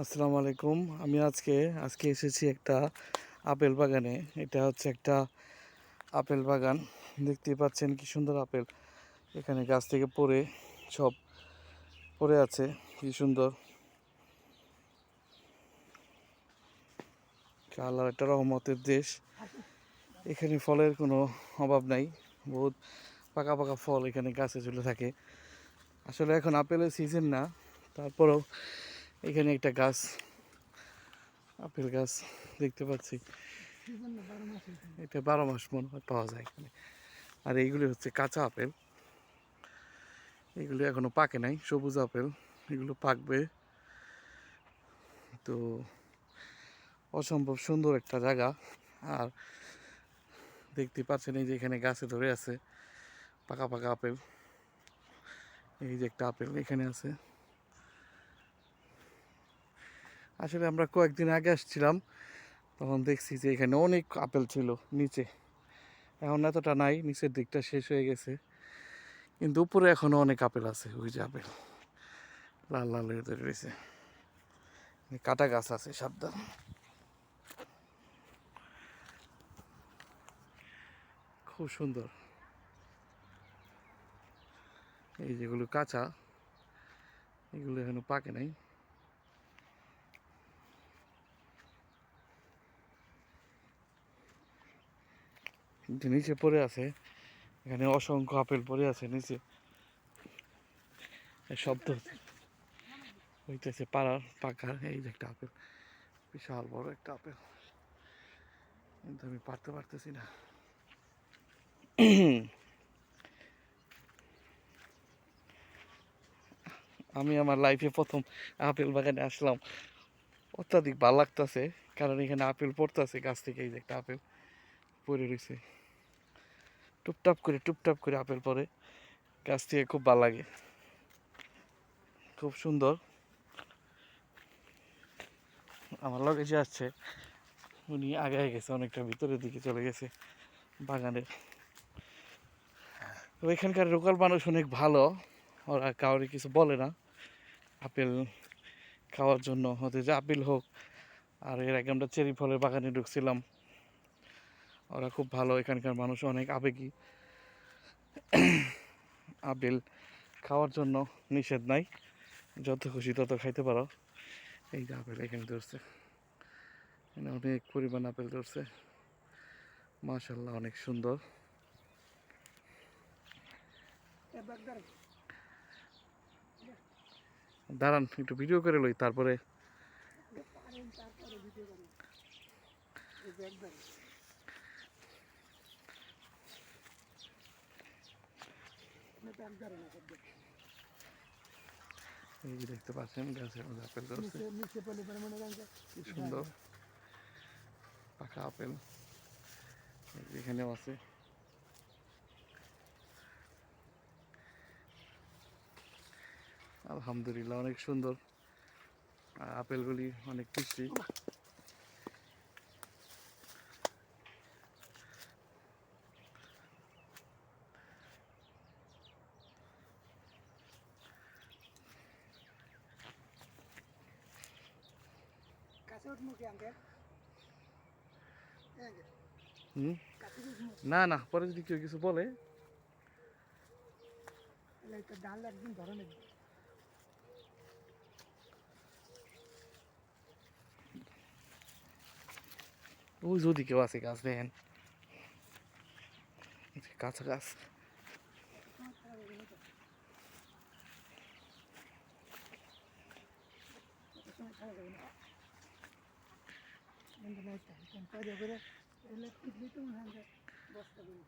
আসসালামু আলাইকুম। আমি আজকে আজকে এসেছি একটা আপেল বাগানে। এটা হচ্ছে একটা আপেল বাগান। দেখতে পাচ্ছেন কি সুন্দর আপেল। এখানে গাছ থেকে পড়ে, সব পড়ে আছে, কি সুন্দর। আল্লাহর একটা রহমতের দেশ। এখানে ফলের কোনো অভাব নাই। বহুত পাকা পাকা ফল এখানে গাছে ঝুলে থাকে। আসলে এখন আপেলের সিজন না, তারপরেও এখানে একটা গাছ, আপেল গাছ দেখতে পাচ্ছি। এটা বারো মাস মনে হয় পাওয়া যায় এখানে। আর এইগুলি হচ্ছে কাঁচা আপেল। এগুলো এখনও পাকে নাই, সবুজ আপেল। এগুলো পাকবে। তো অসম্ভব সুন্দর একটা জায়গা। আর দেখতে পাচ্ছেন এই যে এখানে গাছে ধরে আছে পাকা পাকা আপেল। এই যে একটা আপেল এখানে আছে। আসলে আমরা কয়েকদিন আগে আসছিলাম, তখন দেখছি যে এখানে অনেক আপেল ছিল নিচে। এখন এতটা নাই, নিচের দিকটা শেষ হয়ে গেছে। কিন্তু উপরে এখনও অনেক আপেল আছে, ওই যে আপেল। লাল লাল হয়ে ধরে রয়েছে। কাটা গাছ আছে, সাবধান। খুব সুন্দর। এই যেগুলো কাঁচা, এগুলো এখনও পাকে নাই। যে নিচে পড়ে আছে, এখানে অসংখ্য আপেল পড়ে আছে নিচে। শব্দ হইতেছে পাড়ার পাকার এই যে একটা আপেল, বিশাল বড় একটা আপেল। কিন্তু আমি পারতে পারতেছি না। আমি আমার লাইফে প্রথম আপেল বাগানে আসলাম। অত্যাধিক ভালো লাগতেছে, কারণ এখানে আপেল পড়তেছে, গাছ থেকে এই যে একটা আপেল। পড়ে রয়েছে। টুপটাপ করে টুপটাপ করে আপেল পরে। গাছ থেকে খুব ভালো লাগে। খুব সুন্দর। আমার লগে যে আসছে উনি আগে গেছে, অনেকটা ভিতরের দিকে চলে গেছে বাগানের তো এখানকার লোকাল মানুষ অনেক ভালো। ওরা কাউরে কিছু বলে না। আপেল খাওয়ার জন্য, হতে যে আপেল হোক। আর এর আগে আমরা চেরি ফলের বাগানে ঢুকছিলাম। ওরা খুব ভালো, এখানকার মানুষ অনেক আবেগী। আপেল খাওয়ার জন্য নিষেধ নাই। যত খুশি তত খাইতে পারো। এই যে আপেল এখানে ধরছে। এখানে অনেক পরিমাণ আপেল ধরছে। মাশাল্লাহ অনেক সুন্দর। দাঁড়ান, একটু ভিডিও করে লই, তারপরে এই যে দেখতে পাচ্ছেন গাছের মধ্যে আপেল ধরছে। কি সুন্দর। পাকা আপেল। এখানেও আছে। আলহামদুলিল্লাহ অনেক সুন্দর। আপেলগুলি অনেক মিষ্টি না না পরে যদি কেউ কিছু বলে ডাল একদিন ধরনের ওই যদি কেউ আছে গাছ দেন এই যে কাঁচা গাছ পয়দা করে তো মনে হয়। যে বস্তা করে